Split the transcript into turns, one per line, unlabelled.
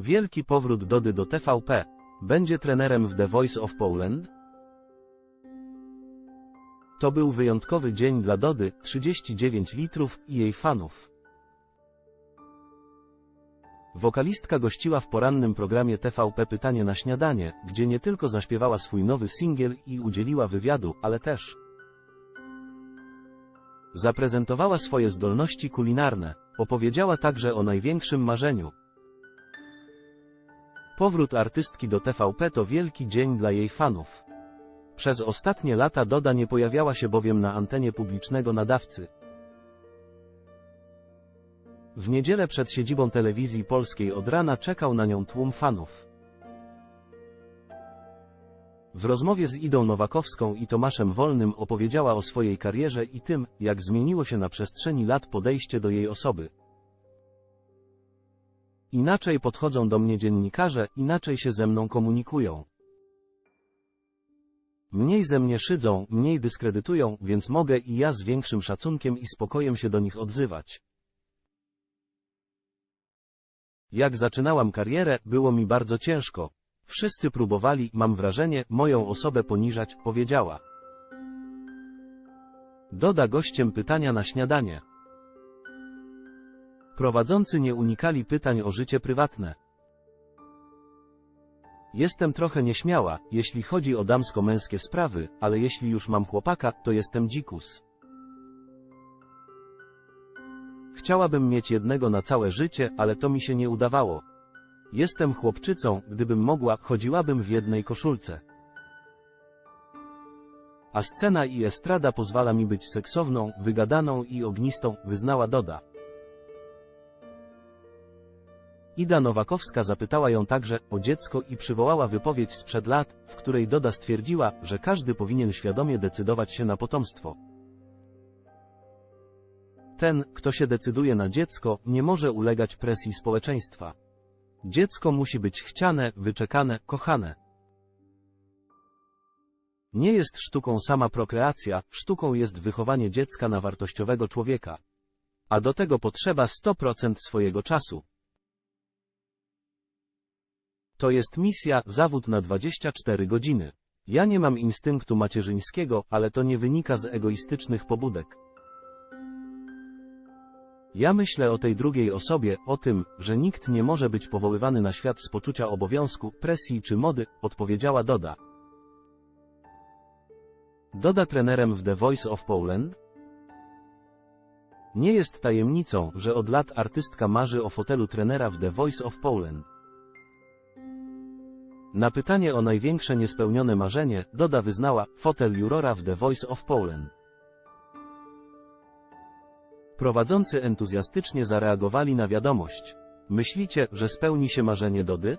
Wielki powrót Dody do TVP. Będzie trenerem w The Voice of Poland? To był wyjątkowy dzień dla Dody, 39 litrów i jej fanów. Wokalistka gościła w porannym programie TVP Pytanie na śniadanie, gdzie nie tylko zaśpiewała swój nowy singiel i udzieliła wywiadu, ale też zaprezentowała swoje zdolności kulinarne. Opowiedziała także o największym marzeniu. Powrót artystki do TVP to wielki dzień dla jej fanów. Przez ostatnie lata Doda nie pojawiała się bowiem na antenie publicznego nadawcy. W niedzielę przed siedzibą telewizji polskiej od rana czekał na nią tłum fanów. W rozmowie z Idą Nowakowską i Tomaszem Wolnym opowiedziała o swojej karierze i tym, jak zmieniło się na przestrzeni lat podejście do jej osoby. Inaczej podchodzą do mnie dziennikarze, inaczej się ze mną komunikują. Mniej ze mnie szydzą, mniej dyskredytują, więc mogę i ja z większym szacunkiem i spokojem się do nich odzywać. Jak zaczynałam karierę, było mi bardzo ciężko. Wszyscy próbowali, mam wrażenie, moją osobę poniżać, powiedziała. Doda gościem pytania na śniadanie. Prowadzący nie unikali pytań o życie prywatne. Jestem trochę nieśmiała, jeśli chodzi o damsko-męskie sprawy, ale jeśli już mam chłopaka, to jestem dzikus. Chciałabym mieć jednego na całe życie, ale to mi się nie udawało. Jestem chłopczycą, gdybym mogła, chodziłabym w jednej koszulce. A scena i estrada pozwala mi być seksowną, wygadaną i ognistą, wyznała Doda. Ida Nowakowska zapytała ją także o dziecko i przywołała wypowiedź sprzed lat, w której Doda stwierdziła, że każdy powinien świadomie decydować się na potomstwo. Ten, kto się decyduje na dziecko, nie może ulegać presji społeczeństwa. Dziecko musi być chciane, wyczekane, kochane. Nie jest sztuką sama prokreacja, sztuką jest wychowanie dziecka na wartościowego człowieka. A do tego potrzeba 100% swojego czasu. To jest misja, zawód na 24 godziny. Ja nie mam instynktu macierzyńskiego, ale to nie wynika z egoistycznych pobudek. Ja myślę o tej drugiej osobie, o tym, że nikt nie może być powoływany na świat z poczucia obowiązku, presji czy mody, odpowiedziała Doda. Doda trenerem w The Voice of Poland? Nie jest tajemnicą, że od lat artystka marzy o fotelu trenera w The Voice of Poland. Na pytanie o największe niespełnione marzenie, Doda wyznała, fotel jurora w The Voice of Poland. Prowadzący entuzjastycznie zareagowali na wiadomość. Myślicie, że spełni się marzenie Dody?